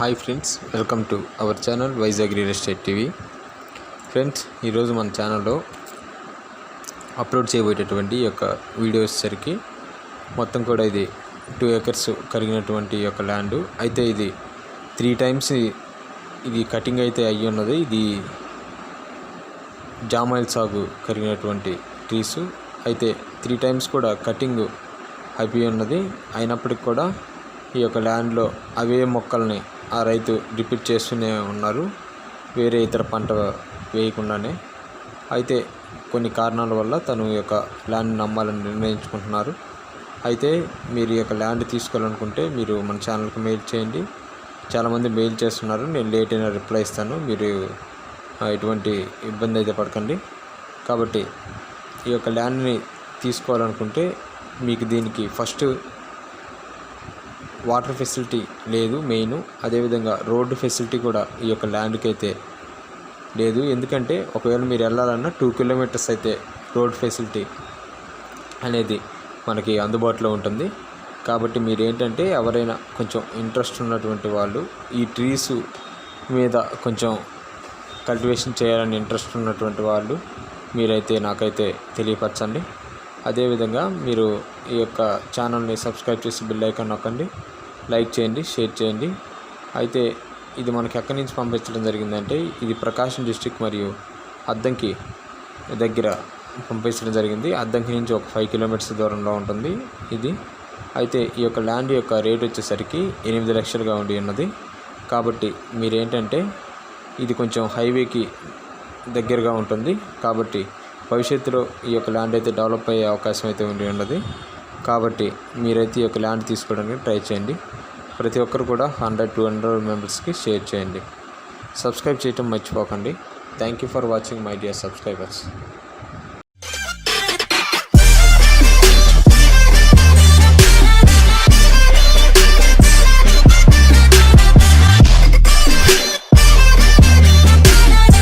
Hi friends welcome to our channel Vizag real estate TV friends ఈరోజు మన ఛానల్లో upload చేయబోయేటటువంటి ఈ యొక్క వీడియో వచ్చేసరికి మొత్తం కూడా ఇది టూ ఏకర్స్ కరిగినటువంటి యొక్క ల్యాండ్ అయితే ఇది త్రీ టైమ్స్ ఇది కటింగ్ అయితే అయ్యి ఉన్నది. ఇది జామాయిల్ సాగు కరిగినటువంటి ట్రీస్ అయితే త్రీ టైమ్స్ కూడా కటింగ్ అయిపోయి ఉన్నది. అయినప్పటికి కూడా ఈ యొక్క ల్యాండ్లో అవే మొక్కల్ని ఆ రైతు రిపీట్ చేస్తూనే ఉన్నారు. వేరే ఇతర పంట వేయకుండానే. అయితే కొన్ని కారణాల వల్ల తను ఈ యొక్క ల్యాండ్ నమ్మాలని నిర్ణయించుకుంటున్నారు. అయితే మీరు ఈ యొక్క ల్యాండ్ తీసుకోవాలనుకుంటే మీరు మన ఛానల్కి మెయిల్ చేయండి. చాలామంది మెయిల్ చేస్తున్నారు. నేను లేట్ అయినా రిప్లై ఇస్తాను. మీరు ఎటువంటి ఇబ్బంది అయితే పడకండి. కాబట్టి ఈ యొక్క ల్యాండ్ని తీసుకోవాలనుకుంటే మీకు దీనికి ఫస్ట్ వాటర్ ఫెసిలిటీ లేదు మెయిన్. అదేవిధంగా రోడ్డు ఫెసిలిటీ కూడా ఈ యొక్క ల్యాండ్కి అయితే లేదు. ఎందుకంటే ఒకవేళ మీరు వెళ్ళాలన్నా టూ కిలోమీటర్స్ అయితే రోడ్ ఫెసిలిటీ అనేది మనకి అందుబాటులో ఉంటుంది. కాబట్టి మీరు ఏంటంటే ఎవరైనా కొంచెం ఇంట్రెస్ట్ ఉన్నటువంటి వాళ్ళు ఈ ట్రీస్ మీద కొంచెం కల్టివేషన్ చేయాలని ఇంట్రెస్ట్ ఉన్నటువంటి వాళ్ళు మీరైతే నాకైతే తెలియపరచండి. అదేవిధంగా మీరు ఈ యొక్క ఛానల్ని సబ్స్క్రైబ్ చేసి బిల్ ఐకాన్ నొక్కండి లైక్ చేయండి షేర్ చేయండి. అయితే ఇది మనకి ఎక్కడి నుంచి పంపించడం జరిగిందంటే ఇది ప్రకాశం డిస్టిక్ మరియు అద్దంకి దగ్గర పంపించడం జరిగింది. అద్దంకి నుంచి ఒక ఫైవ్ కిలోమీటర్స్ దూరంలో ఉంటుంది ఇది. అయితే ఈ యొక్క ల్యాండ్ యొక్క రేట్ వచ్చేసరికి ఎనిమిది లక్షలుగా ఉండి ఉన్నది. కాబట్టి మీరేంటంటే ఇది కొంచెం హైవేకి దగ్గరగా ఉంటుంది. కాబట్టి భవిష్యత్తులో ఈ యొక్క ల్యాండ్ అయితే డెవలప్ అయ్యే అవకాశం అయితే ఉండి ఉన్నది. కాబట్టి మీరైతే ఈ యొక్క ల్యాండ్ తీసుకోవడానికి ట్రై చేయండి. ప్రతి ఒక్కరు కూడా హండ్రెడ్ టూ హండ్రెడ్ మెంబర్స్కి షేర్ చేయండి. సబ్స్క్రైబ్ చేయటం మర్చిపోకండి. Thank you for watching my dear subscribers